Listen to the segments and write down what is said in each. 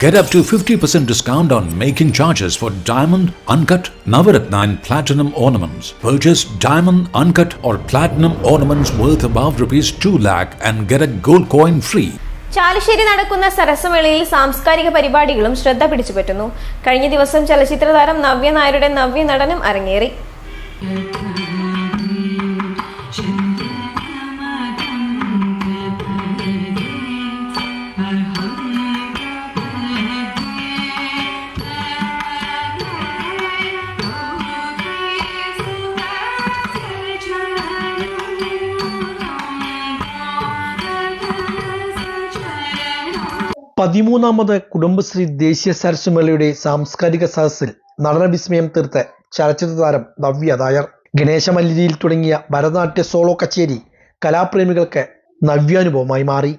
Get up to 50% discount on making charges for diamond, uncut, Navaratna and platinum ornaments. Purchase diamond, uncut or platinum ornaments worth above rupees 2 lakh and get a gold coin free. Chalissery നടക്കുന്ന സരസമേളയിൽ സാംസ്കാരിക പരിപാടികളും ശ്രദ്ധ പിടിച്ചുപറ്റുന്നു കഴിഞ്ഞ ദിവസം ചലച്ചിത്ര താരം നവ്യ നായരുടെ നവ്യ നടനം അരങ്ങേറി പതിമൂന്നാമത് കുടുംബശ്രീ ദേശീയ സരസ്വമേളയുടെ സാംസ്കാരിക സദസ്സിൽ നടനവിസ്മയം തീർത്ത ചലച്ചിത്ര താരം നവ്യ നായർ. ഗണേശമല്ലിരിയിൽ തുടങ്ങിയ ഭരതനാട്യ സോളോ കച്ചേരി കലാപ്രേമികൾക്ക് നവ്യാനുഭവമായി മാറി.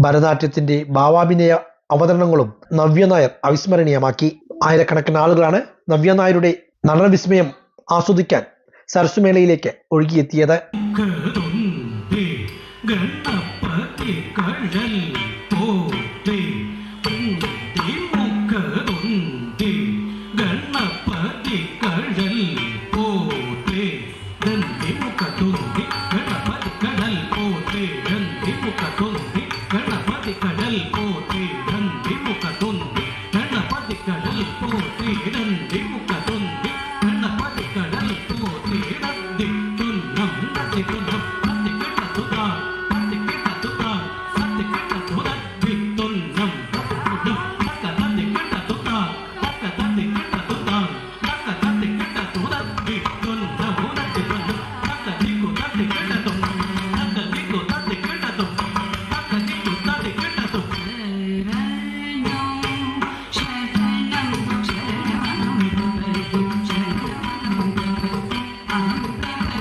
ഭരതനാട്യത്തിന്റെ ഭാവാഭിനയ അവതരണങ്ങളും നവ്യ നായർ അവിസ്മരണീയമാക്കി. ആയിരക്കണക്കിന് ആളുകളാണ് നവ്യ നായരുടെ നടനവിസ്മയം ആസ്വദിക്കാൻ സരസ്വമേളയിലേക്ക് ഒഴുകിയെത്തിയത്. గణపతి కడల్ పోతే రంది ముఖ తొంది గణపతి కడల్ పోతే రంది ముఖ తొంది